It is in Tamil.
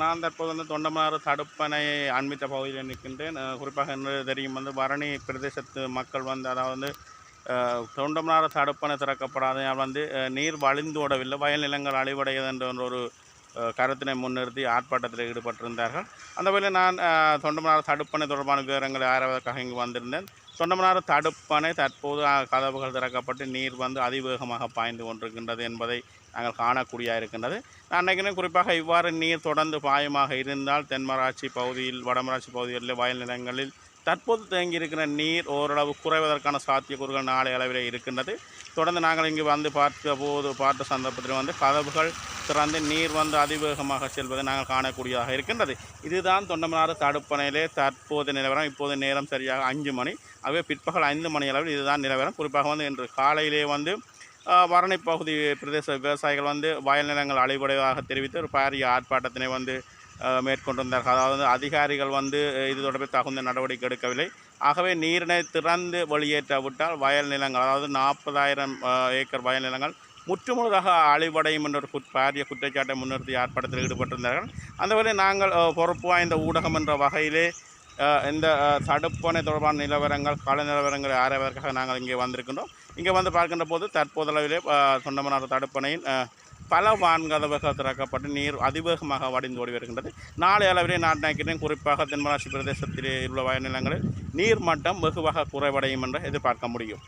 நான் தற்போது வந்து தொண்டமாறு தடுப்பணை அண்மித்த பகுதியில் நிற்கின்றேன். குறிப்பாக என்று தெரியும் வந்து பரணி பிரதேசத்து மக்கள் வந்து அதாவது வந்து தொண்டமனார தொண்டமாறு தடுப்பணை திறக்கப்படாத வந்து நீர் வழிந்து ஓடவில்லை வயல் நிலங்கள் அழிவடையது என்ற ஒரு கருத்தினை முன்னிறுத்தி ஆர்ப்பாட்டத்தில் ஈடுபட்டிருந்தார்கள். அந்த வகையில் நான் அஹ், தொண்டமனார் தடுப்பணை தொடர்பான விவரங்களை ஆராய்வதற்காக இங்கு வந்திருந்தேன். தொண்டமனார் தடுப்பணை தற்போது கதவுகள் திறக்கப்பட்டு நீர் வந்து அதிவேகமாக பாய்ந்து கொண்டிருக்கின்றது என்பதை நாங்கள் காணக்கூடியதாக இருக்கின்றது நான் குறிப்பாக இவ்வாறு நீர் தொடர்ந்து பாயமாக இருந்தால் தென்மராட்சி பகுதியில் வடமராட்சி பகுதிகளில் வயல் நிலங்களில் தற்போது தேங்கியிருக்கிற நீர் ஓரளவு குறைவதற்கான சாத்தியக்கூறுகள் நாளை அளவில் இருக்கின்றது. தொடர்ந்து நாங்கள் இங்கு வந்து பார்த்த போது பார்த்த சந்தர்ப்பத்தில் வந்து கதவுகள் திறந்து நீர் வந்து அதிவேகமாக செல்வதை நாங்கள் காணக்கூடியதாக இருக்கின்றது. இதுதான் தொண்டமனாறு தடுப்பணையிலே தற்போது நிலவரம். இப்போது நேரம் சரியாக அஞ்சு மணி. ஆகவே பிற்பகல் ஐந்து மணி அளவில் இதுதான் நிலவரம். குறிப்பாக வந்து இன்று காலையிலே வந்து வரணை பகுதி பிரதேச விவசாயிகள் வந்து வயல் நிலங்கள் அழிவடைவதாக தெரிவித்து ஒரு பாரிய ஆர்ப்பாட்டத்தினை வந்து மேற்கொண்டிருந்தார்கள். அதாவது அதிகாரிகள் வந்து இது தொடர்பில் தகுந்த நடவடிக்கை எடுக்கவில்லை. ஆகவே நீரினை திறந்து வெளியேற்றாவிட்டால் வயல் நிலங்கள் அதாவது நாற்பதாயிரம் ஏக்கர் வயல் நிலங்கள் முற்றுமுழுதாக அழிவடையும் என்ற ஒரு பாரிய குற்றச்சாட்டை முன்னிறுத்தி ஆர்ப்பாட்டத்தில் ஈடுபட்டிருந்தார்கள். அந்த வகையில் நாங்கள் பொறுப்பு வாய்ந்த ஊடகம் என்ற வகையிலே இந்த தடுப்பணை தொடர்பான நிலவரங்கள் கால நிலவரங்களை ஆராய்வதற்காக நாங்கள் இங்கே வந்திருக்கின்றோம். இங்கே வந்து பார்க்கின்ற போது தற்போதளவிலே அஹ், தடுப்பணையின் பல வான்கதவுகள் திறக்கப்பட்டு நீர் அதிவேகமாக வடிந்து ஓடி வருகின்றது. நாளை அளவிலே நான் நினைக்கிறேன் குறிப்பாக தென்மராட்சி பிரதேசத்திலே உள்ள வயநிலங்களில் நிலங்களில் நீர் மட்டம் வெகுவாக குறைவடையும் என்று எதிர்பார்க்க முடியும்.